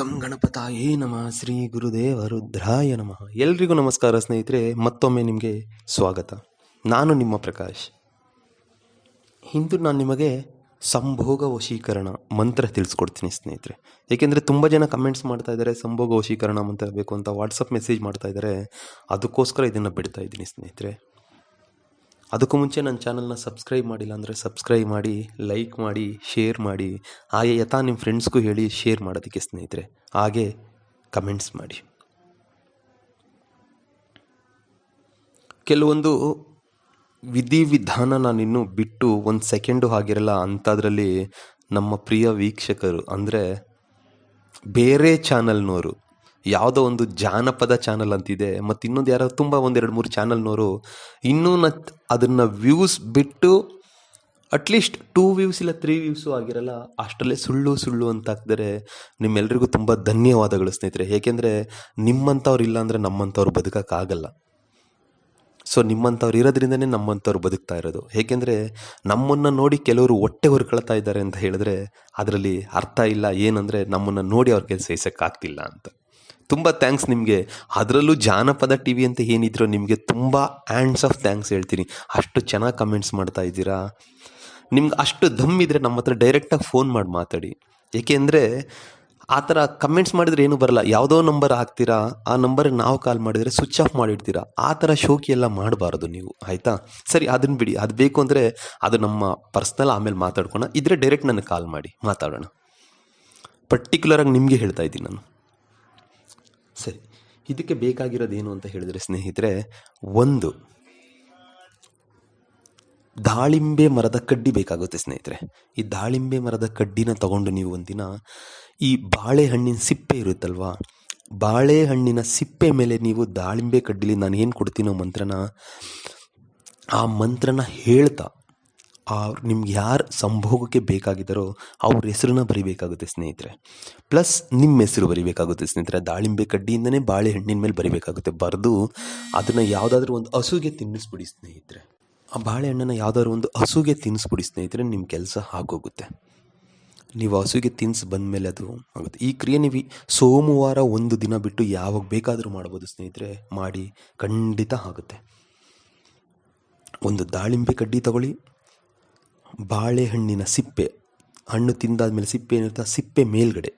ಗಂ ಗಣಪತಾಯೇ ನಮಃ. ಶ್ರೀ ಗುರುದೇವ ರುದ್ರಾಯ ನಮಃ. ಎಲ್ರಿಗೂ ನಮಸ್ಕಾರ ಸ್ನೇಹಿತರೆ, ಮತ್ತೊಮ್ಮೆ ನಿಮಗೆ ಸ್ವಾಗತ. ನಾನು ನಿಮ್ಮ ಪ್ರಕಾಶ್. ಇಂದು ನಾನು ನಿಮಗೆ ಸಂಭೋಗ ವಶೀಕರಣ ಮಂತ್ರ ತಿಳಿಸ್ಕೊಡ್ತೀನಿ ಸ್ನೇಹಿತರೆ. ಏಕೆಂದರೆ ತುಂಬ ಜನ ಕಮೆಂಟ್ಸ್ ಮಾಡ್ತಾ ಇದ್ದಾರೆ, ಸಂಭೋಗ ವಶೀಕರಣ ಮಂತ್ರ ಬೇಕು ಅಂತ ವಾಟ್ಸಪ್ ಮೆಸೇಜ್ ಮಾಡ್ತಾ ಇದ್ದಾರೆ. ಅದಕ್ಕೋಸ್ಕರ ಇದನ್ನು ಬಿಡ್ತಾ ಇದ್ದೀನಿ ಸ್ನೇಹಿತರೆ. ಅದಕ್ಕೂ ಮುಂಚೆ ನನ್ನ ಚಾನಲ್ನ ಸಬ್ಸ್ಕ್ರೈಬ್ ಮಾಡಿಲ್ಲ ಅಂದರೆ ಸಬ್ಸ್ಕ್ರೈಬ್ ಮಾಡಿ, ಲೈಕ್ ಮಾಡಿ, ಶೇರ್ ಮಾಡಿ, ಹಾಗೆ ಯಥಾ ನಿಮ್ಮ ಫ್ರೆಂಡ್ಸ್ಗೂ ಹೇಳಿ ಶೇರ್ ಮಾಡೋದಕ್ಕೆ ಸ್ನೇಹಿತರೆ. ಹಾಗೆ ಕಮೆಂಟ್ಸ್ ಮಾಡಿ. ಕೆಲವೊಂದು ವಿಧಿವಿಧಾನ ನಾನಿನ್ನೂ ಬಿಟ್ಟು ಒಂದು ಸೆಕೆಂಡು ಆಗಿರಲ್ಲ ಅಂಥದ್ರಲ್ಲಿ ನಮ್ಮ ಪ್ರಿಯ ವೀಕ್ಷಕರು ಅಂದರೆ ಬೇರೆ ಚಾನಲ್ನವರು ಯಾವುದೋ ಒಂದು ಜಾನಪದ ಚಾನಲ್ ಅಂತಿದೆ. ಮತ್ತು ಇನ್ನೊಂದು ಯಾರೋ ತುಂಬ ಒಂದೆರಡು ಮೂರು ಚಾನಲ್ನವರು ಇನ್ನೂ ನ ಅದನ್ನು ವ್ಯೂಸ್ ಬಿಟ್ಟು ಅಟ್ಲೀಸ್ಟ್ ಟೂ ವ್ಯೂಸ್ ಇಲ್ಲ ತ್ರೀ ವ್ಯೂಸು ಆಗಿರಲ್ಲ, ಅಷ್ಟರಲ್ಲೇ ಸುಳ್ಳು ಸುಳ್ಳು ಅಂತ ಹಾಕಿದರೆ ನಿಮ್ಮೆಲ್ರಿಗೂ ತುಂಬ ಧನ್ಯವಾದಗಳು ಸ್ನೇಹಿತರೆ. ಏಕೆಂದರೆ ನಿಮ್ಮಂಥವ್ರು ಇಲ್ಲ ಅಂದರೆ ನಮ್ಮಂಥವ್ರು ಬದುಕೋಕ್ಕಾಗಲ್ಲ. ಸೊ ನಿಮ್ಮಂಥವ್ರು ಇರೋದ್ರಿಂದನೇ ನಮ್ಮಂಥವ್ರು ಬದುಕ್ತಾ ಇರೋದು. ಏಕೆಂದರೆ ನಮ್ಮನ್ನು ನೋಡಿ ಕೆಲವರು ಹೊಟ್ಟೆ ಹೊರ್ಕೊಳ್ತಾ ಇದ್ದಾರೆ ಅಂತ ಹೇಳಿದ್ರೆ ಅದರಲ್ಲಿ ಅರ್ಥ ಇಲ್ಲ ಏನಂದರೆ ನಮ್ಮನ್ನು ನೋಡಿ ಅವ್ರಿಗೆ ಸಹಿಸೋಕ್ಕಾಗ್ತಿಲ್ಲ ಅಂತ. ತುಂಬ ಥ್ಯಾಂಕ್ಸ್ ನಿಮಗೆ. ಅದರಲ್ಲೂ ಜಾನಪದ ಟಿ ವಿ ಅಂತ ಏನಿದ್ರು ನಿಮಗೆ ತುಂಬ ಹ್ಯಾಂಡ್ಸ್ ಆಫ್ ಥ್ಯಾಂಕ್ಸ್ ಹೇಳ್ತೀನಿ. ಅಷ್ಟು ಚೆನ್ನಾಗಿ ಕಮೆಂಟ್ಸ್ ಮಾಡ್ತಾ ಇದ್ದೀರಾ? ನಿಮ್ಗೆ ಅಷ್ಟು ದಮ್ ಇದ್ದರೆ ನಮ್ಮ ಹತ್ರ ಡೈರೆಕ್ಟಾಗಿ ಫೋನ್ ಮಾಡಿ ಮಾತಾಡಿ. ಏಕೆಂದರೆ ಆ ಥರ ಕಮೆಂಟ್ಸ್ ಮಾಡಿದರೆ ಏನೂ ಬರಲ್ಲ. ಯಾವುದೋ ನಂಬರ್ ಹಾಕ್ತೀರಾ, ಆ ನಂಬರ್ಗೆ ನಾವು ಕಾಲ್ ಮಾಡಿದರೆ ಸ್ವಿಚ್ ಆಫ್ ಮಾಡಿಡ್ತೀರಾ. ಆ ಥರ ಶೋಕಿ ಎಲ್ಲ ಮಾಡಬಾರ್ದು ನೀವು. ಆಯಿತಾ? ಸರಿ ಅದನ್ನು ಬಿಡಿ. ಅದು ಬೇಕು ಅಂದರೆ ಅದು ನಮ್ಮ ಪರ್ಸ್ನಲ್ ಆಮೇಲೆ ಮಾತಾಡ್ಕೊಳ್ಳೋಣ ಇದ್ರೆ ಡೈರೆಕ್ಟ್ ನನಗೆ ಕಾಲ್ ಮಾಡಿ. ಮಾತಾಡೋಣ. ಪರ್ಟಿಕ್ಯುಲರಾಗಿ ನಿಮಗೆ ಹೇಳ್ತಾ ಇದ್ದೀನಿ ನಾನು. ಇದಕ್ಕೆ ಬೇಕಾಗಿರೋದೇನು ಅಂತ ಹೇಳಿದರೆ, ಸ್ನೇಹಿತರೆ, ಒಂದು, ದಾಳಿಂಬೆ ಮರದ ಕಡ್ಡಿ ಬೇಕಾಗುತ್ತೆ, ಸ್ನೇಹಿತರೆ. ಈ ದಾಳಿಂಬೆ ಮರದ ಕಡ್ಡಿನ ತಗೊಂಡು ನೀವು ಒಂದಿನ ಈ ಬಾಳೆಹಣ್ಣಿನ ಸಿಪ್ಪೆ ಇರುತ್ತಲ್ವಾ? ಬಾಳೆಹಣ್ಣಿನ ಸಿಪ್ಪೆ ಮೇಲೆ ನೀವು ದಾಳಿಂಬೆ ಕಡ್ಡಿಲಿ ನಾನು ಏನು ಕೊಡ್ತೀನೋ ಮಂತ್ರನ, ಆ ಮಂತ್ರನ ಹೇಳ್ತಾ ಆ ನಿಮ್ಗೆ ಯಾರು ಸಂಭೋಗಕ್ಕೆ ಬೇಕಾಗಿದ್ದಾರೋ ಅವ್ರ ಹೆಸರನ್ನ ಬರಿಬೇಕಾಗುತ್ತೆ ಸ್ನೇಹಿತರೆ. ಪ್ಲಸ್ ನಿಮ್ಮ ಹೆಸರು ಬರಿಬೇಕಾಗುತ್ತೆ ಸ್ನೇಹಿತರೆ. ದಾಳಿಂಬೆ ಕಡ್ಡಿಯಿಂದನೇ ಬಾಳೆಹಣ್ಣಿನ ಮೇಲೆ ಬರಿಬೇಕಾಗುತ್ತೆ. ಬರೆದು ಅದನ್ನು ಯಾವುದಾದ್ರೂ ಒಂದು ಹಸುಗೆ ತಿನ್ನಿಸ್ಬಿಡಿ ಸ್ನೇಹಿತರೆ. ಆ ಬಾಳೆಹಣ್ಣನ್ನು ಯಾವುದಾದ್ರು ಒಂದು ಹಸುಗೆ ತಿನ್ನಿಸ್ಬಿಡಿ ಸ್ನೇಹಿತರೆ. ನಿಮ್ಮ ಕೆಲಸ ಆಗೋಗುತ್ತೆ ನೀವು ಹಸುಗೆ ತಿನ್ಸಿ ಬಂದಮೇಲೆ ಅದು ಆಗುತ್ತೆ. ಈ ಕ್ರಿಯೆ ನೀವು ಸೋಮವಾರ ಒಂದು ದಿನ ಬಿಟ್ಟು ಯಾವಾಗ ಬೇಕಾದರೂ ಮಾಡ್ಬೋದು ಸ್ನೇಹಿತರೆ. ಮಾಡಿ ಖಂಡಿತ ಆಗುತ್ತೆ. ಒಂದು ದಾಳಿಂಬೆ ಕಡ್ಡಿ ತಗೊಳ್ಳಿ ಬಾಳೆಹಣ್ಣಿನ ಸಿಪ್ಪೆ. ಹಣ್ಣು ತಿಂದಾದ್ಮೇಲೆ ಸಿಪ್ಪೆ ಏನಿರುತ್ತೆ ಆ ಸಿಪ್ಪೆ ಮೇಲ್ಗಡೆ.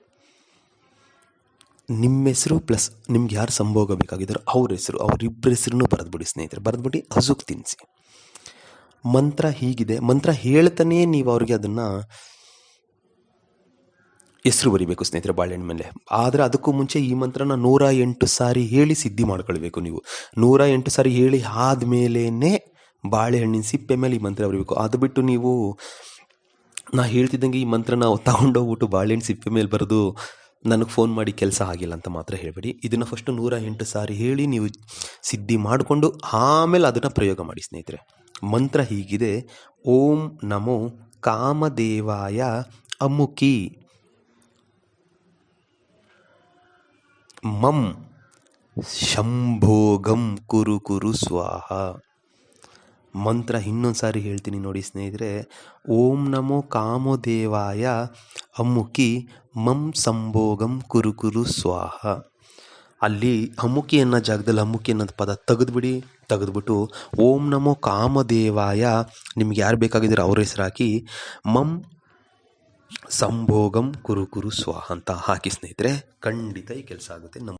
ನಿಮ್ಮ ಹೆಸರು ಪ್ಲಸ್ ನಿಮ್ಗೆ ಯಾರು ಸಂಭೋಗ ಬೇಕಾಗಿದ್ದಾರೋ ಅವ್ರ ಹೆಸರು ಅವರಿಬ್ಬರ ಹೆಸರನ್ನು ಬರೆದ್ಬಿಡಿ ಸ್ನೇಹಿತರೆ. ಬರೆದ್ಬಿಟ್ಟು ಹಸುಕ್ ತಿನ್ನಿಸಿ ಮಂತ್ರ ಹೀಗಿದೆ. ಮಂತ್ರ ಹೇಳ್ತಾನೆ ನೀವು ಅವ್ರಿಗೆ ಅದನ್ನು ಹೆಸರು ಬರಿಬೇಕು ಸ್ನೇಹಿತರೆ ಬಾಳೆಹಣ್ಣು ಮೇಲೆ. ಆದರೆ ಅದಕ್ಕೂ ಮುಂಚೆ ಈ ಮಂತ್ರನ ನೂರ ಎಂಟು ಸಾರಿ ಹೇಳಿ ಸಿದ್ಧಿ ಮಾಡ್ಕೊಳ್ಬೇಕು ನೀವು. ನೂರ ಎಂಟು ಸಾರಿ ಹೇಳಿ ಆದಮೇಲೇ ಬಾಳೆಹಣ್ಣಿನ ಸಿಪ್ಪೆ ಮೇಲೆ ಈ ಮಂತ್ರ ಬರೀಬೇಕು. ಅದು ಬಿಟ್ಟು ನೀವು, ನಾ ಹೇಳ್ತಿದ್ದಂಗೆ ಈ ಮಂತ್ರನ ತಗೊಂಡೋಗ್ಬಿಟ್ಟು ಬಾಳೆಹಣ್ಣು ಸಿಪ್ಪೆ ಮೇಲೆ ಬರೆದು ನನಗೆ ಫೋನ್ ಮಾಡಿ ಕೆಲಸ ಆಗಿಲ್ಲ ಅಂತ ಮಾತ್ರ ಹೇಳಬೇಡಿ. ಇದನ್ನು ಫಸ್ಟು ನೂರ ಎಂಟು ಸಾರಿ ಹೇಳಿ ನೀವು ಸಿದ್ಧಿ ಮಾಡಿಕೊಂಡು ಆಮೇಲೆ ಅದನ್ನು ಪ್ರಯೋಗ ಮಾಡಿ ಸ್ನೇಹಿತರೆ. ಮಂತ್ರ ಹೀಗಿದೆ, ಓಂ ನಮೋ ಕಾಮದೇವಾಯ ಅಮುಕಿ. ಮಂ, ಶಂಭೋಗಂ ಕುರು ಕುರು ಸ್ವಾಹ. ಮಂತ್ರ ಇನ್ನೊಂದು ಸಾರಿ ಹೇಳ್ತೀನಿ ನೋಡಿ ಸ್ನೇಹಿತರೆ. ಓಂ ನಮೋ ಕಾಮದೇವಾಯ ಅಮ್ಮುಕಿ ಮಂ ಸಂಭೋಗಂ ಕುರು ಕುರು ಸ್ವಾಹ. ಅಲ್ಲಿ ಅಮ್ಮುಕಿ ಅನ್ನೋ ಜಾಗದಲ್ಲಿ ಅಮ್ಮುಕಿ ಅನ್ನೋದು ಪದ ತೆಗೆದ್ಬಿಡಿ. ತೆಗೆದ್ಬಿಟ್ಟು ಓಂ ನಮೋ ಕಾಮದೇವಾಯ ನಿಮ್ಗೆ ಯಾರು ಬೇಕಾಗಿದ್ದೀರೋ ಅವ್ರ ಹೆಸರು ಹಾಕಿ ಮಂ ಸಂಭೋಗಂ ಕುರು ಕುರು ಸ್ವಾಹ ಅಂತ ಹಾಕಿ ಸ್ನೇಹಿತರೆ. ಖಂಡಿತ ಈ ಕೆಲಸ ಆಗುತ್ತೆ. ನಮ್ಮ